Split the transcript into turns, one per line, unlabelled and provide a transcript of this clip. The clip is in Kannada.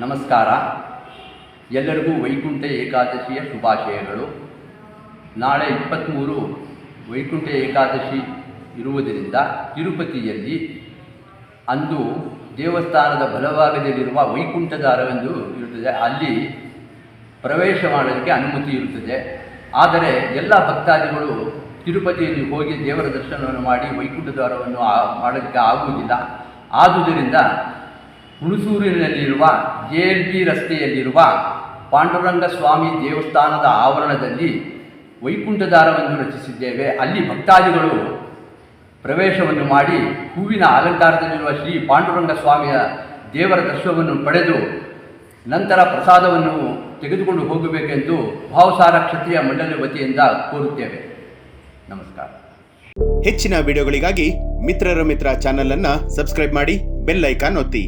ನಮಸ್ಕಾರ. ಎಲ್ಲರಿಗೂ ವೈಕುಂಠ ಏಕಾದಶಿಯ ಶುಭಾಶಯಗಳು. ನಾಳೆ ಇಪ್ಪತ್ತ್ಮೂರು ವೈಕುಂಠ ಏಕಾದಶಿ ಇರುವುದರಿಂದ ತಿರುಪತಿಯಲ್ಲಿ ಅಂದು ದೇವಸ್ಥಾನದ ಬಲಭಾಗದಲ್ಲಿರುವ ವೈಕುಂಠ ದ್ವಾರವೆಂದು ಇರುತ್ತದೆ. ಅಲ್ಲಿ ಪ್ರವೇಶ ಮಾಡೋದಕ್ಕೆ ಅನುಮತಿ ಇರುತ್ತದೆ. ಆದರೆ ಎಲ್ಲ ಭಕ್ತಾದಿಗಳು ತಿರುಪತಿಯಲ್ಲಿ ಹೋಗಿ ದೇವರ ದರ್ಶನವನ್ನು ಮಾಡಿ ವೈಕುಂಠ ದ್ವಾರವನ್ನು ಮಾಡೋದಕ್ಕೆ ಆಗುವುದಿಲ್ಲ. ಆದುದರಿಂದ ಹುಣಸೂರಿನಲ್ಲಿರುವ ಜೆ ಎಲ್ ಬಿ ರಸ್ತೆಯಲ್ಲಿರುವ ಪಾಂಡುರಂಗ ಸ್ವಾಮಿ ದೇವಸ್ಥಾನದ ಆವರಣದಲ್ಲಿ ವೈಕುಂಠ ದ್ವಾರವನ್ನು ರಚಿಸಿದ್ದೇವೆ. ಅಲ್ಲಿ ಭಕ್ತಾದಿಗಳು ಪ್ರವೇಶವನ್ನು ಮಾಡಿ ಹೂವಿನ ಅಲಂಕಾರದಲ್ಲಿರುವ ಶ್ರೀ ಪಾಂಡುರಂಗ ಸ್ವಾಮಿಯ ದೇವರ ದರ್ಶನವನ್ನು ಪಡೆದು ನಂತರ ಪ್ರಸಾದವನ್ನು ತೆಗೆದುಕೊಂಡು ಹೋಗಬೇಕೆಂದು ಭಾವಸಾರ ಕ್ಷತ್ರಿಯ ಮಂಡಳಿ ವತಿಯಿಂದ ಕೋರುತ್ತೇವೆ. ನಮಸ್ಕಾರ.
ಹೆಚ್ಚಿನ ವಿಡಿಯೋಗಳಿಗಾಗಿ ಮಿತ್ರರ ಮಿತ್ರ ಅನ್ನ ಸಬ್ಸ್ಕ್ರೈಬ್ ಮಾಡಿ ಬೆಲ್ ಐಕಾನ್ ಒತ್ತಿ.